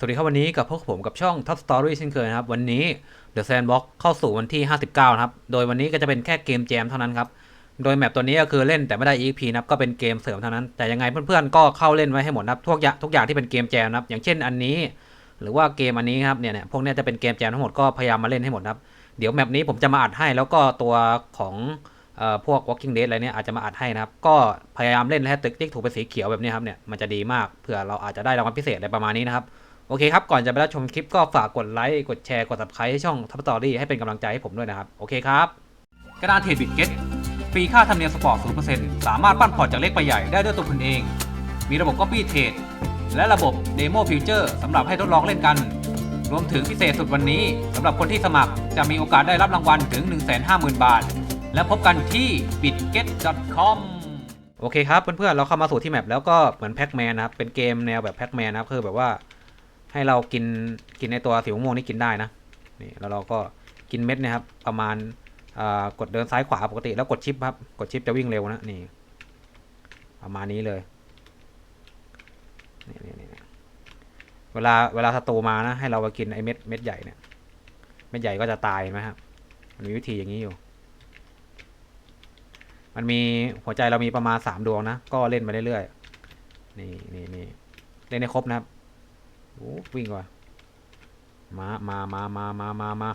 สวัสดีครับวันนี้กับพวกผมกับช่อง Top Story เช่นเคยนะครับ วันนี้ The Sandbox เข้าสู่วันที่ 59 นะครับ โดยวันนี้ก็จะเป็นแค่เกมแจมเท่านั้นครับ โดยแมปตัวนี้ก็คือเล่นแต่ไม่ได้ EP นะครับก็เป็นเกมเสริมเท่านั้น แต่ยังไงเพื่อนๆก็เข้าเล่นไว้ให้หมดนะครับทุกอย่างทุกอย่างที่เป็นเกมแจมนะครับ อย่างเช่นอันนี้ หรือว่าเกมอันนี้ครับเนี่ยเนี่ยพวกนี้จะเป็นเกมแจมทั้งหมดก็พยายามมาเล่นให้หมดนะครับเดี๋ยวแมปนี้ผมจะมาอัดให้แล้วก็ตัวของออพวก Walking Dead อะไรเนี่ยอาจจะมาอัดให้นะครับ ก็พยายามเล่นให้ติ๊กติ๊กถูกเป็นสีเขียวแบบนี้ครับเนี่ยมันจะดีมากเผื่อเราอาจจะได้รางวัลพิเศษอะไรประมาณนี้นะครับ โอเคครับ ก่อนจะไปรับชมคลิปก็ฝากกดไลค์กดแชร์กด subscribe ให้ช่องทัพตอรี่ให้เป็นกำลังใจให้ผมด้วยนะครับ โอเคครับ กระดานเทรดบิตเก็ตฟรีค่าธรรมเนียมสปอร์ต0%สามารถปั้นพอร์ตจากเล็กไปใหญ่ได้ด้วยตัวคุณเอง มีระบบ Copy Trade และระบบ Demo Future สำหรับให้ทดลองเล่นกัน รวมถึงพิเศษสุดวันนี้สำหรับคนที่สมัครจะมีโอกาสได้รับรางวัลถึง 150,000 บาท และพบกันที่ bitget.com โอเคครับเพื่อนๆเราเข้ามาสู่ที่แมปแล้วก็เหมือนแพ็กแมนนะครับเป็นเกมแนวแบบแพ็กแมนนะครับคือแบบว่า ให้เรากินกินในตัวสีม่วงนี่กินได้นะนี่แล้วเราก็กินเม็ดนะครับ ประมาณกดเดินซ้ายขวาปกติแล้วกดชิปครับ กดชิปจะวิ่งเร็วนะนี่ ประมาณนี้เลยนี่นี่เวลาเวลาศัตรูมานะ ให้เราไปกินไอ้เม็ดเม็ดใหญ่เนี่ยเม็ดใหญ่ก็จะตายนไหมครับมันมีวิธีอย่างนี้อยู่ มันมีหัวใจเรามีประมาณสามดวงนะ ก็เล่นไปเรื่อยๆนี่นี่นี่เล่นให้ครบนะครับ โอ้วิ่งว่ะมามามามามามามา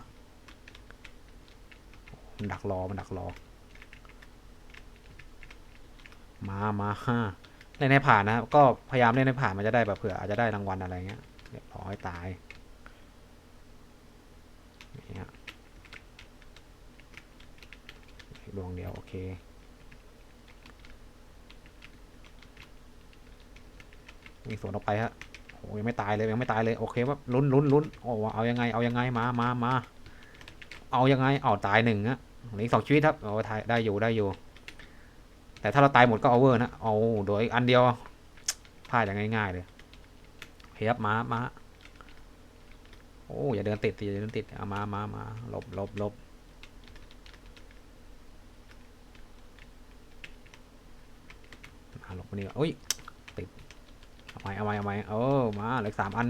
มันดักรอ มันดักรอ มามาฮ่าเล่นให้ผ่านนะ ก็พยายามเล่นให้ผ่านมันจะได้แบบเผื่ออาจจะได้รางวัลอะไรเงี้ยเรียบร้อยตายนี่ฮะอีกดวงเดียว โอเคมีสวนออกไปฮะ อ้ยังไม่ตายเลยยังไม่ตายเลยโอเคว่าลุ้นลุ้นลุ้นโอ้เอายังไงเอายังไงมามามาเอายังไงเอาตายหนึ่งอะเหลืออีกสองชีวิตครับโอ้ทายได้อยู่ได้อยู่ แต่ถ้าเราตายหมดก็เอาเวอร์นะเอาโดยอันเดียวพลาดอย่างง่ายๆเลยเฮียบมามาโอ้อย่าเดินติดอย่าเดินติดเอามามามาหลบหลบหลบมาหลบมานี่โอ้ยปิด เอาไหมเอาไหมเอาไหมเออมาเหลือสามอัน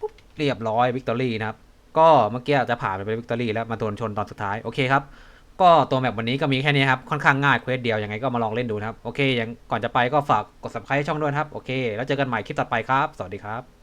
ปุ๊บเรียบร้อยวิกตอรี่นะครับ ก็เมื่อกี้จะผ่านไปเป็นวิกตอรี่แล้วมาโดนชนตอนสุดท้าย โอเคครับ ก็ตัวแมปวันนี้ก็มีแค่นี้ครับ ค่อนข้างง่ายเควสเดียว ยังไงก็มาลองเล่นดูนะครับ โอเค ยังก่อนจะไปก็ฝากกด subscribe ช่องด้วยครับ โอเค แล้วเจอกันใหม่คลิปต่อไปครับ สวัสดีครับ